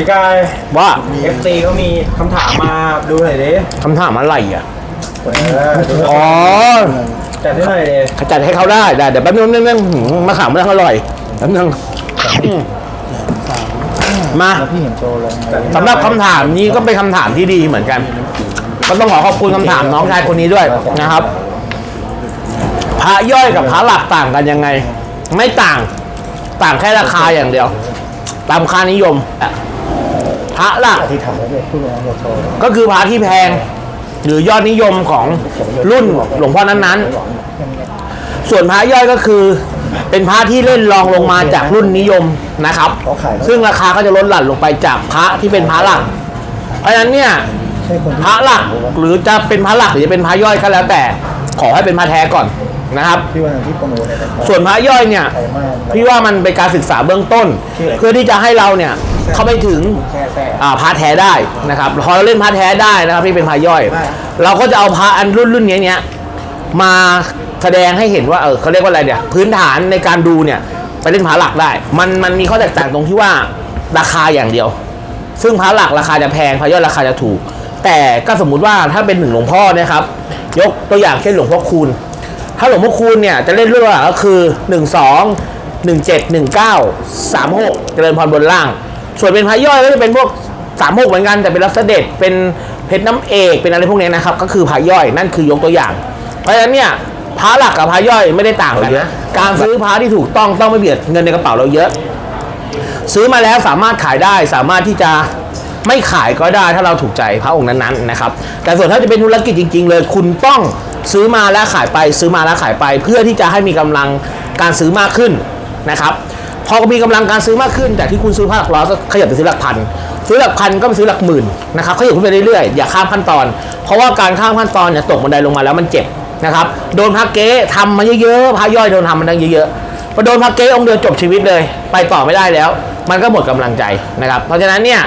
พี่กายว่า FC เขามีคำถามมาดูหน่อยดิคำถามอะไรอะ เออดูอ๋อจัดให้หน่อยดิจัดให้เขาได้ได้เดี๋ยวแป๊บนึงนึงนึงหืมมะขามมันอร่อยแป๊บนึงอืมมา พี่เห็นโจลงสำหรับคำถามนี้ก็เป็นคำถามที่ดีเหมือนกัน ก็ต้องขอขอบคุณคำถามน้องชายคนนี้ด้วยนะครับ พระย่อยกับพระหลักต่างกันยังไง ไม่ต่าง ต่างแค่ราคาอย่างเดียว ตามค่านิยมพ ระหลักที่ถามแล้วเนี่ยพูดว่าโจก็คือพระที่แพง หรือยอดนิยมของรุ่นหลวงพ่อนั้นๆ ส่วนพระย่อยก็คือ เป็นพระที่เล่นรองลงมาจากรุ่นนิยมนะครับเขาขายซึ่งราคาก็จะลดหลั่นลงไปจากพระที่เป็นพระหลัก เพราะฉะนั้นเนี่ยใช่คนพระหลักหรือจะเป็นพระหลักหรือจะเป็นพระย่อยก็แล้วแต่ ขอให้เป็นพระแท้ก่อน นะครับ ที่วันนั้นที่ประมูลเนี่ยนะครับส่วนพระย่อยเนี่ยไทยมากพี่ว่ามันเป็นการศึกษาเบื้องต้น เพื่อที่จะให้เราเนี่ยเข้าไปถึง แค่แท้อ่าพระแท้ได้นะครับพอเราเล่นพระแท้ได้นะครับที่เป็นพระย่อย เราก็จะเอาพระอันรุ่นรุ่นเนี้ยเนี้ยมาแสดงให้เห็นว่าเออเขาเรียกว่าอะไรเนี่ยพื้นฐานในการดูเนี่ยไปเล่นพระหลักได้ มันมันมีข้อแตกต่างตรงที่ว่าราคาอย่างเดียว ซึ่งพระหลักราคาจะแพงพระย่อยราคาจะถูก แต่ก็สมมุติว่าถ้าเป็นหนึ่งหลวงพ่อเนะครับ ยกตัวอย่างเช่นหลวงพ่อคูณ ถ้าหลวงพ่อคูณเนี่ยจะเล่นรุ่นหลักก็คือ 1 2 1 7 1 9 3 6 เจริญพรบนล่าง ส่วนเป็นพระย่อยก็จะเป็นพวก 3 6 เหมือนกันแต่เป็นรักเสด็จเป็นเพชรน้ำเอกเป็นอะไรพวกเนี้ยนะครับ ก็คือพระย่อยนั่นคือยกตัวอย่าง เพราะฉะนั้นเนี่ยพระหลักกับพระย่อยไม่ได้ต่างกันนะการซื้อพระที่ถูกต้องต้องไม่เบียดเงินในกระเป๋าเราเยอะ ซื้อมาแล้วสามารถขายได้สามารถที่จะไม่ขายก็ได้ถ้าเราถูกใจพระองค์นั้นๆนะครับ แต่ส่วนถ้าจะเป็นธุรกิจจริง ๆ เลยคุณต้อง ซื้อมาแล้วขายไปซื้อมาแล้วขายไป เพื่อที่จะให้มีกำลังการซื้อมากขึ้นนะครับพอมีกำลังการซื้อมากขึ้นจากที่คุณซื้อพระหลักร้อยก็ขยับไปซื้อหลักพันซื้อหลักพันก็ไปซื้อหลักหมื่นนะครับขยับขึ้นไปเรื่อยๆอย่าข้ามขั้นตอน เพราะว่าการข้ามขั้นตอนเนี่ยตกบันไดลงมาแล้วมันเจ็บนะครับโดนพระเก๊ทำมาเยอะๆพระย่อยโดนทำมาตั้งเยอะๆพอโดนพระเก๊องเดียจบชีวิตเลย ไปต่อไม่ได้แล้ว มันก็หมดกำลังใจนะครับ เพราะฉะนั้นเนี่ย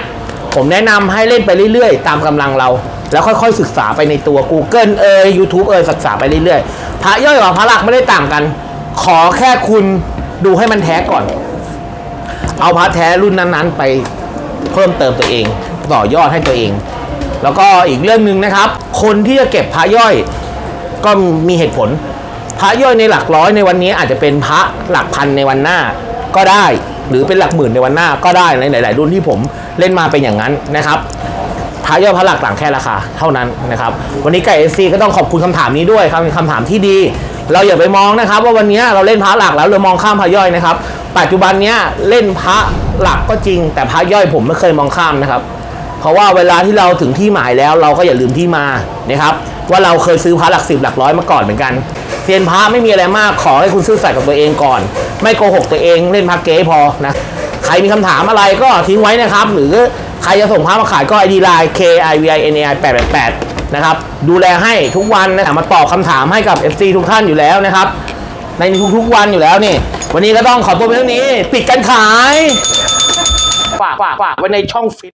ผมแนะนำให้เล่นไปเรื่อยๆ ตามกำลังเรา แล้วค่อยๆศึกษาไปในตัว Google เอ่ย YouTube เอ่ยศึกษาไปเรื่อยๆ พระย่อยกับพระหลักไม่ได้ต่างกัน ขอแค่คุณดูให้มันแท้ก่อน เอาพระแท้รุ่นนั้นๆ ไปเพิ่มเติมตัวเอง ต่อยอดให้ตัวเอง แล้วก็อีกเรื่องหนึ่งนะครับ คนที่จะเก็บพระย่อยก็มีเหตุผล พระย่อยในหลักร้อยในวันนี้อาจจะเป็นพระหลักพันในวันหน้าก็ได้ หรือเป็นหลักหมื่นในวันหน้าก็ได้ในหลาย ๆ รุ่นที่ผมเล่นมาเป็นอย่างนั้นนะครับพระย่อยพระหลักต่างแค่ราคาเท่านั้นนะครับ วันนี้ไก่เอซีก็ต้องขอบคุณคำถามนี้ด้วยครับเป็นคำถามที่ดี เราอย่าไปมองนะครับ ว่าวันนี้เราเล่นพระหลักแล้วเรามองข้ามพระย่อยนะครับ ปัจจุบันเนี้ยเล่นพระหลักก็จริง แต่พระย่อยผมไม่เคยมองข้ามนะครับ เพราะว่าเวลาที่เราถึงที่หมายแล้วเราก็อย่าลืมที่มานะครับ ว่าเราเคยซื้อพระหลักสิบหลักร้อยมาก่อนเหมือนกันเซียนพระไม่มีอะไรมากขอให้คุณซื่อสัตย์กับตัวเองก่อน ไม่โกหกตัวเองเล่นพระเก๊พอนะใครมีคำถามอะไรก็ทิ้งไว้นะครับ หรือใครจะส่งพระมาขายก็ ID Line K I V I N A I 888นะครับดูแลให้ทุกวันนะมาตอบคำถามให้กับ FC ทุกท่านอยู่แล้วนะครับ ในทุกๆวันอยู่แล้วนี่ วันนี้ก็ต้องขอตัวไปเท่านี้ ปิดการขายฝากฝากฝากไว้ในช่องฟิต